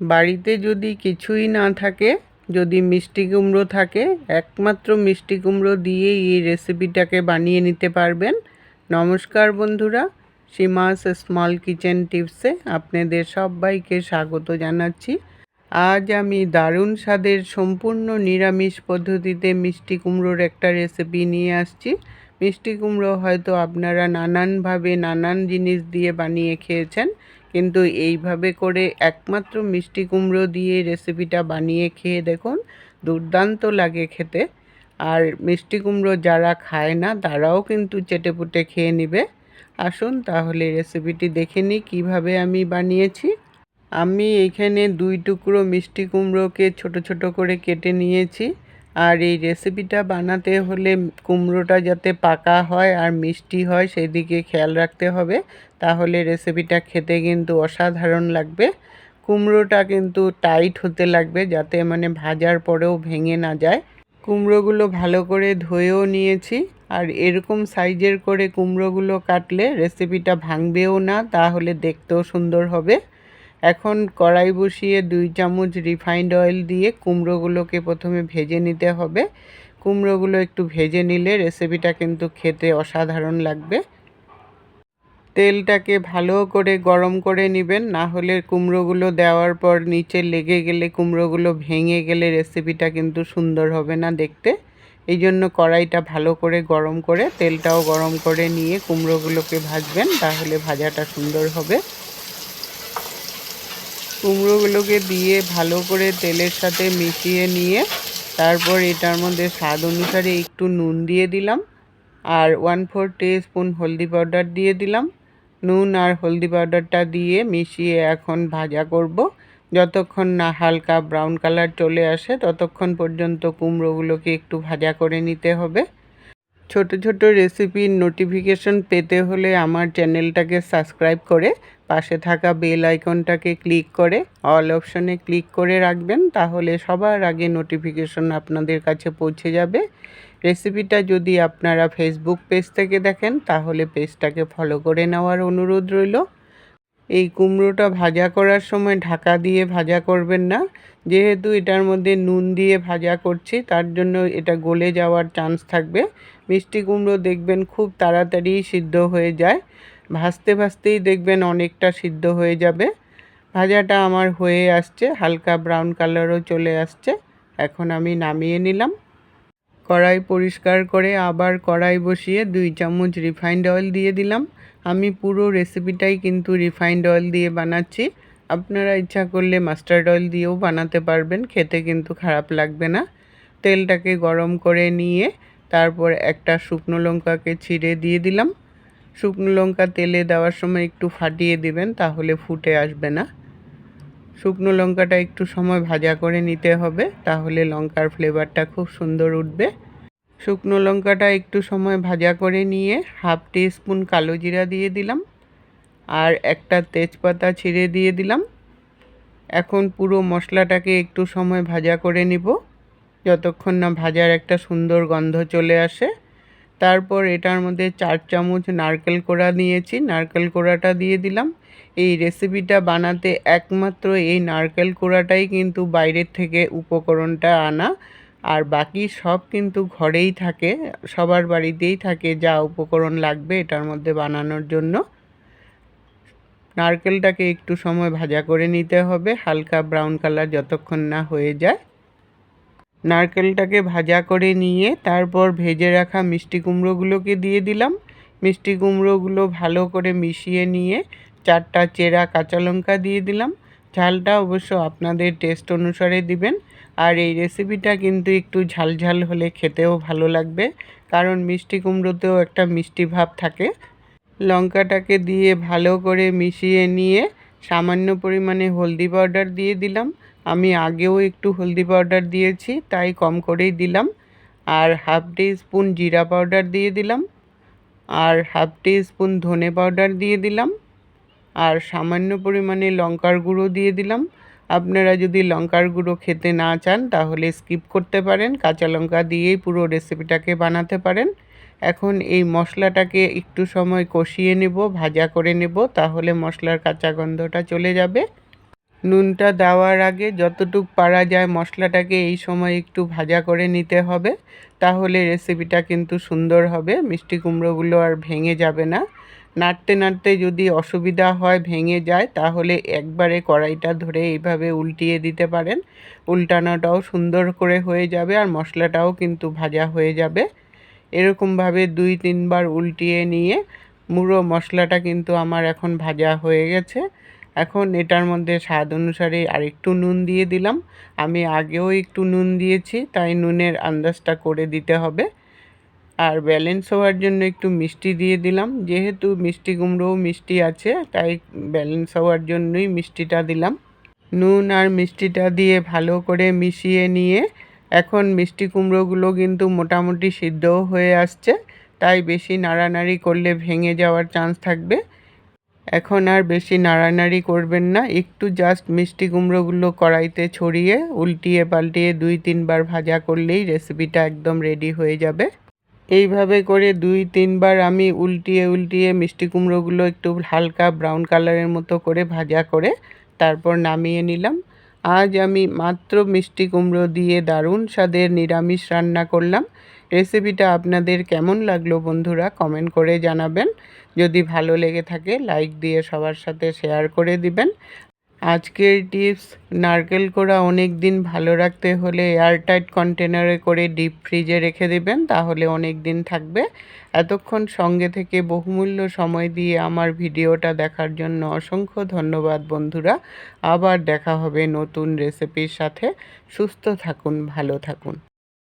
বাড়িতে যদি কিছুই না থাকে, যদি মিষ্টি কুমড়ো থাকে, একমাত্র মিষ্টি কুমড়ো দিয়েই এই রেসিপিটাকে বানিয়ে নিতে পারবেন। নমস্কার বন্ধুরা, সীমাস স্মল কিচেন টিপসে আপনাদের সবাইকে স্বাগত জানাচ্ছি। আজ আমি দারুণ স্বাদের সম্পূর্ণ নিরামিষ পদ্ধতিতে মিষ্টি কুমড়োর একটা রেসিপি নিয়ে আসছি। মিষ্টি কুমড়ো হয়তো আপনারা নানানভাবে নানান জিনিস দিয়ে বানিয়ে খেয়েছেন। কিন্তু এইভাবে করে একমাত্র মিষ্টি কুমড়ো দিয়ে রেসিপিটা বানিয়ে খেয়ে দেখুন, দুর্দান্ত লাগে খেতে। আর মিষ্টি কুমড়ো যারা খায় না, তারাও কিন্তু চেটেপুটে খেয়ে নেবে। আসুন তাহলে রেসিপিটি দেখে নিই কীভাবে আমি বানিয়েছি। আমি এখানে দুই টুকরো মিষ্টি কুমড়োকে ছোট ছোট করে কেটে নিয়েছি। আর এই রেসিপিটা বানাতে হলে কুমড়োটা যাতে পাকা হয় আর মিষ্টি হয় সেদিকে খেয়াল রাখতে হবে। তাহলে রেসিপিটা খেতে কিন্তু অসাধারণ লাগবে। কুমড়োটা কিন্তু টাইট হতে লাগবে যাতে মানে ভাজার পরেও ভেঙে না যায়। কুমড়োগুলো ভালো করে ধুয়েও নিয়েছি। আর এরকম সাইজের করে কুমড়োগুলো কাটলে রেসিপিটা ভাঙবেও না, তাহলে দেখতেও সুন্দর হবে। এখন কড়াই বসিয়ে দুই চামচ রিফাইন্ড অয়েল দিয়ে কুমড়োগুলোকে প্রথমে ভেজে নিতে হবে। কুমড়োগুলো একটু ভেজে নিলে রেসিপিটা কিন্তু খেতে অসাধারণ লাগবে। তেলটাকে ভালো করে গরম করে নেবেন, না হলে কুমড়োগুলো দেওয়ার পর নিচে লেগে গেলে কুমড়োগুলো ভেঙে গেলে রেসিপিটা কিন্তু সুন্দর হবে না দেখতে। এই জন্য কড়াইটা ভালো করে গরম করে তেলটাও গরম করে নিয়ে কুমড়োগুলোকে ভাজবেন, তাহলে ভাজাটা সুন্দর হবে। কুমড়োগুলোকে দিয়ে ভালো করে তেলের সাথে মিশিয়ে নিয়ে তারপর এটার মধ্যে স্বাদ অনুসারে একটু নুন দিয়ে দিলাম আর ওয়ান ফোর স্পুন হলদি পাউডার দিয়ে দিলাম। নুন আর হলদি পাউডারটা দিয়ে মিশিয়ে এখন ভাজা করব। যতক্ষণ না হালকা ব্রাউন কালার চলে আসে, ততক্ষণ পর্যন্ত কুমড়োগুলোকে একটু ভাজা করে নিতে হবে। ছোট ছোট রেসিপির নোটিফিকেশন পেতে হলে আমার চ্যানেলটাকে সাবস্ক্রাইব করে পাশে থাকা বেল আইকনটাকে ক্লিক করে অল অপশনে ক্লিক করে রাখবেন, তাহলে সবার আগে নোটিফিকেশন আপনাদের কাছে পৌঁছে যাবে। রেসিপিটা যদি আপনারা ফেসবুক পেজ থেকে দেখেন, তাহলে পেজটাকে ফলো করে নেওয়ার অনুরোধ রইল। এই কুমড়োটা ভাজা করার সময় ঢাকা দিয়ে ভাজা করবেন না। যেহেতু এটার মধ্যে নুন দিয়ে ভাজা করছি, তার জন্য এটা গলে যাওয়ার চান্স থাকবে। মিষ্টি কুমড়ো দেখবেন খুব তাড়াতাড়ি সিদ্ধ হয়ে যায়। ভাজতে ভাজতেই দেখবেন অনেকটা সিদ্ধ হয়ে যাবে। ভাজাটা আমার হয়ে আসছে, হালকা ব্রাউন কালারও চলে আসছে। এখন আমি নামিয়ে নিলাম। কড়াই পরিষ্কার করে আবার কড়াই বসিয়ে দুই চামচ রিফাইন্ড অয়েল দিয়ে দিলাম। আমি পুরো রেসিপিটাই কিন্তু রিফাইন্ড অয়েল দিয়ে বানাচ্ছি। আপনারা ইচ্ছা করলে মাস্টার্ড অয়েল দিয়েও বানাতে পারবেন, খেতে কিন্তু খারাপ লাগবে না। তেলটাকে গরম করে নিয়ে তারপর একটা শুকনো লঙ্কাকে ছিঁড়ে দিয়ে দিলাম। শুকনো লঙ্কা তেলে দেওয়ার সময় একটু ফাটিয়ে দিবেন, তাহলে ফুটে আসবে না। শুকনো লঙ্কাটা একটু সময় ভাজা করে নিতে হবে, তাহলে লঙ্কার ফ্লেভারটা খুব সুন্দর উঠবে। শুকনো লঙ্কাটা একটু সময় ভাজা করে নিয়ে হাফ টি স্পুন কালো জিরা দিয়ে দিলাম আর একটা তেজপাতা ছিঁড়ে দিয়ে দিলাম। এখন পুরো মশলাটাকে একটু সময় ভাজা করে নিব, যতক্ষণ না ভাজার একটা সুন্দর গন্ধ চলে আসে। তারপর এটার মধ্যে চার চামচ নারকেল কোড়া নিয়েছি, নারকেল কোড়াটা দিয়ে দিলাম। এই রেসিপিটা বানাতে একমাত্র এই নারকেল কোড়াটাই কিন্তু বাইরের থেকে উপকরণটা আনা আর বাকি সব কিন্তু ঘরেই থাকে, সবার বাড়িতেই থাকে যা উপকরণ লাগবে এটার মধ্যে বানানোর জন্য। নারকেলটাকে একটু সময় ভাজা করে নিতে হবে, হালকা ব্রাউন কালার যতক্ষণ না হয়ে যায়। নারকেলটাকে ভাজা করে নিয়ে তারপর ভেজে রাখা মিষ্টি কুমড়োগুলোকে দিয়ে দিলাম। মিষ্টি কুমড়োগুলো ভালো করে মিশিয়ে নিয়ে চারটা চেরা কাঁচা লঙ্কা দিয়ে দিলাম। ঝালটা অবশ্য আপনাদের টেস্ট অনুসারে দিবেন। আর এই রেসিপিটা কিন্তু একটু ঝাল ঝাল হলে খেতেও ভালো লাগবে, কারণ মিষ্টি কুমড়োতেও একটা মিষ্টি ভাব থাকে। লঙ্কাটাকে দিয়ে ভালো করে মিশিয়ে নিয়ে সামান্য পরিমাণে হলদি পাউডার দিয়ে দিলাম। আমি আগেও একটু হলদি পাউডার দিয়েছি, তাই কম করেই দিলাম। আর হাফ টি স্পুন জিরা পাউডার দিয়ে দিলাম। আর হাফ টি স্পুন ধনে পাউডার দিয়ে দিলাম। আর সামান্য পরিমাণে লঙ্কার গুঁড়ো দিয়ে দিলাম। আপনারা যদি লঙ্কার গুঁড়ো খেতে না চান, তাহলে স্কিপ করতে পারেন। কাঁচা লঙ্কা দিয়েই পুরো রেসিপিটাকে বানাতে পারেন। এখন এই মশলাটাকে একটু সময় কষিয়ে নেব, ভাজা করে নেব, তাহলে মশলার কাঁচা গন্ধটা চলে যাবে। নুনটা দেওয়ার আগে যতটুক পারা যায় মশলাটাকে এই সময় একটু ভাজা করে নিতে হবে। তাহলে রেসিপিটা কিন্তু সুন্দর হবে, মিষ্টি কুমড়োগুলো আর ভেঙে যাবে না। নাড়তে নাড়তে যদি অসুবিধা হয় ভেঙে যায়, তাহলে একবারে কড়াইটা ধরে এইভাবে উল্টিয়ে দিতে পারেন। উল্টানোটাও সুন্দর করে হয়ে যাবে আর মশলাটাও কিন্তু ভাজা হয়ে যাবে। এরকমভাবে দুই তিনবার উল্টিয়ে নিয়ে মুড়ো মশলাটা কিন্তু আমার এখন ভাজা হয়ে গেছে। এখন এটার মধ্যে স্বাদ অনুসারে আরেকটু নুন দিয়ে দিলাম। আমি আগেও একটু নুন দিয়েছি, তাই নুনের আন্দাজটা করে দিতে হবে। আর ব্যালেন্স হওয়ার জন্য একটু মিষ্টি দিয়ে দিলাম। যেহেতু মিষ্টি কুমড়োও মিষ্টি আছে, তাই ব্যালেন্স হওয়ার জন্যই মিষ্টিটা দিলাম। নুন আর মিষ্টিটা দিয়ে ভালো করে মিশিয়ে নিয়ে, এখন মিষ্টি কুমড়োগুলো কিন্তু মোটামুটি সিদ্ধও হয়ে আসছে, তাই বেশি নাড়ানাড়ি করলে ভেঙে যাওয়ার চান্স থাকবে। এখন আর বেশি নাড়ানাড়ি করবেন না, একটু জাস্ট মিষ্টি কুমড়োগুলো কড়াইতে ছড়িয়ে, উল্টিয়ে পাল্টিয়ে দুই তিনবার ভাজা করলেই রেসিপিটা একদম রেডি হয়ে যাবে। এইভাবে করে দুই, তিনবার আমি উল্টিয়ে উল্টিয়ে মিষ্টি কুমড়োগুলো একটু হালকা ব্রাউন কালারের মতো করে ভাজা করে তারপর নামিয়ে নিলাম। আজ আমি মাত্র মিষ্টি কুমড়ো দিয়ে দারুণ স্বাদের নিরামিষ রান্না করলাম। রেসিপিটা আপনাদের কেমন লাগল বন্ধুরা কমেন্ট করে জানাবেন। যদি ভালো লেগে থাকে লাইক দিয়ে সবার সাথে শেয়ার করে দিবেন। আজকের টিপস, নারকেল কোড়া অনেক দিন ভালো রাখতে হলে এয়ারটাইট কন্টেনারে করে ডিপ ফ্রিজে রেখে দেবেন, তাহলে অনেক দিন থাকবে। এতক্ষণ সঙ্গে থেকে বহুমূল্য সময় দিয়ে আমার ভিডিওটা দেখার জন্য অসংখ্য ধন্যবাদ বন্ধুরা। আবার দেখা হবে নতুন রেসিপির সাথে। সুস্থ থাকুন, ভালো থাকুন।